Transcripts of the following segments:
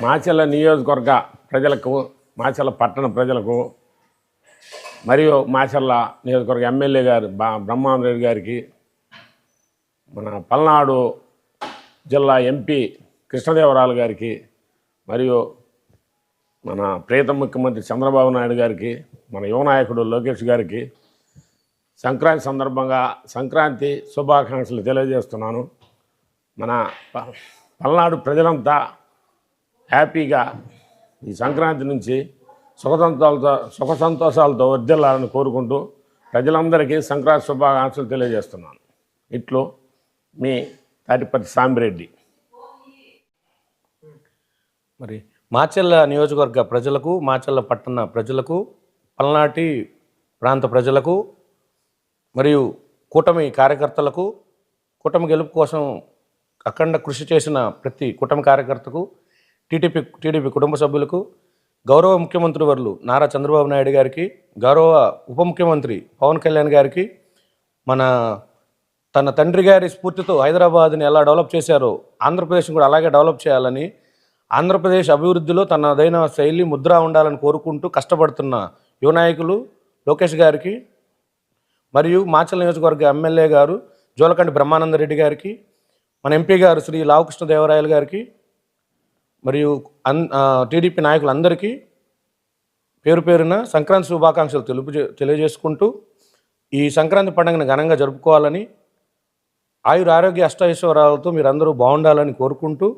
మాచల నియోజకవర్గ ప్రజలకు మాచల్ల పట్టణ ప్రజలకు మరియు మాచల్ల నియోజకవర్గ ఎమ్మెల్యే గారు బా గారికి మన పల్నాడు జిల్లా ఎంపీ కృష్ణదేవరాయలు గారికి మరియు మన ప్రేత ముఖ్యమంత్రి చంద్రబాబు నాయుడు గారికి మన యువనాయకుడు లోకేష్ గారికి సంక్రాంతి సందర్భంగా సంక్రాంతి శుభాకాంక్షలు తెలియజేస్తున్నాను. మన ప- పల్నాడు ప్రజలంతా హ్యాపీగా ఈ సంక్రాంతి నుంచి సుఖసంతాలతో సుఖ సంతోషాలతో వర్ధిల్లాలని కోరుకుంటూ ప్రజలందరికీ సంక్రాంతి శుభాకాంక్షలు తెలియజేస్తున్నాను. ఇట్లు మీ తాటిపతి సాంబిరెడ్డి మరి మాచెల్ల నియోజకవర్గ ప్రజలకు మాచెల్ల పట్టణ ప్రజలకు పల్నాటి ప్రాంత ప్రజలకు మరియు కూటమి కార్యకర్తలకు కూటమి గెలుపు కోసం అఖండ కృషి చేసిన ప్రతి కూటమి కార్యకర్తకు టీడీపీ టీడీపీ కుటుంబ సభ్యులకు గౌరవ ముఖ్యమంత్రి వర్లు నారా చంద్రబాబు నాయుడు గారికి గౌరవ ఉప ముఖ్యమంత్రి పవన్ కళ్యాణ్ గారికి మన తన తండ్రి గారి స్ఫూర్తితో హైదరాబాద్ని ఎలా డెవలప్ చేశారో ఆంధ్రప్రదేశ్ని కూడా అలాగే డెవలప్ చేయాలని ఆంధ్రప్రదేశ్ అభివృద్ధిలో తనదైన శైలి ముద్ర ఉండాలని కోరుకుంటూ కష్టపడుతున్న యువ నాయకులు లోకేష్ గారికి మరియు మాచల్ నియోజకవర్గ ఎమ్మెల్యే గారు జోలకండి బ్రహ్మానందరెడ్డి గారికి మన ఎంపీ గారు శ్రీ లావకృష్ణదేవరాయలు గారికి మరియు అన్ టీడీపీ నాయకులందరికీ పేరు పేరున సంక్రాంతి శుభాకాంక్షలు తెలుపు తెలియజేసుకుంటూ ఈ సంక్రాంతి పండుగను ఘనంగా జరుపుకోవాలని ఆయుర ఆరోగ్య అష్టైశ్వరాలతో మీరందరూ బాగుండాలని కోరుకుంటూ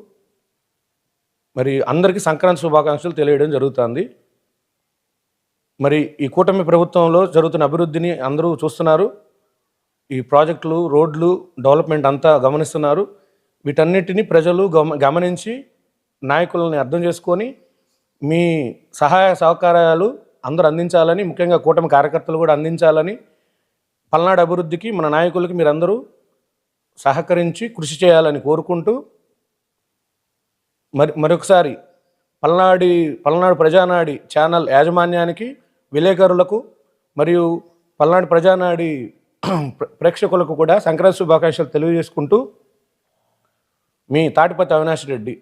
మరి అందరికీ సంక్రాంతి శుభాకాంక్షలు తెలియడం జరుగుతుంది. మరి ఈ కూటమి ప్రభుత్వంలో జరుగుతున్న అభివృద్ధిని అందరూ చూస్తున్నారు. ఈ ప్రాజెక్టులు రోడ్లు డెవలప్మెంట్ అంతా గమనిస్తున్నారు. వీటన్నిటిని ప్రజలు గమ గమనించి నాయకులని అర్థం చేసుకొని మీ సహాయ సహకారాలు అందరూ అందించాలని ముఖ్యంగా కూటమి కార్యకర్తలు కూడా అందించాలని పల్నాడు అభివృద్ధికి మన నాయకులకి మీరందరూ సహకరించి కృషి చేయాలని కోరుకుంటూ మరి మరొకసారి పల్నాడి పల్నాడు ప్రజానాడి ఛానల్ యాజమాన్యానికి విలేకరులకు మరియు పల్నాడు ప్రజానాడి ప్ర- ప్రేక్షకులకు కూడా సంక్రాంతి శుభాకాంక్షలు తెలియజేసుకుంటూ మీ తాటిపతి అవినాష్ రెడ్డి